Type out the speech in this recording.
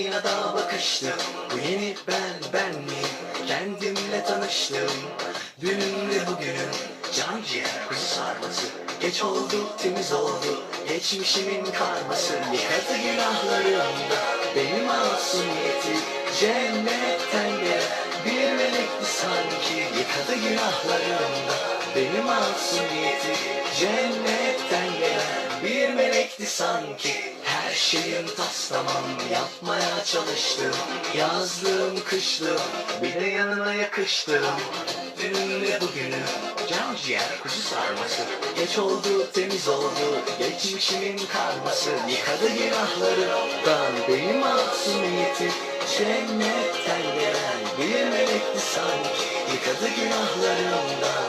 aynada bakıştım. Bu yeni ben ben mi? Kendimle tanıştım. Dünümle bugünüm. Can ciğer kuzu sarması. Geç oldu temiz oldu. Geçmişimin karması. Yıkadı günahlarımda Benim masumiyeti. Cennetten gelen bir melekti sanki. Yıkadı günahlarımda Benim masumiyeti. Cennetten gelen bir melekti sanki Her şeyim tas tamam yapmaya çalıştım. Yazlığım kışlığım bir de yanına yakıştım Dünümle bugünüm can ciğer kuzu sarması. Geç oldu temiz oldu geçmişimin karması. Yıkadı günahlarımdan benim masumiyetim Cennetten gelen bir melekti sanki. Yıkadı günahlarımdan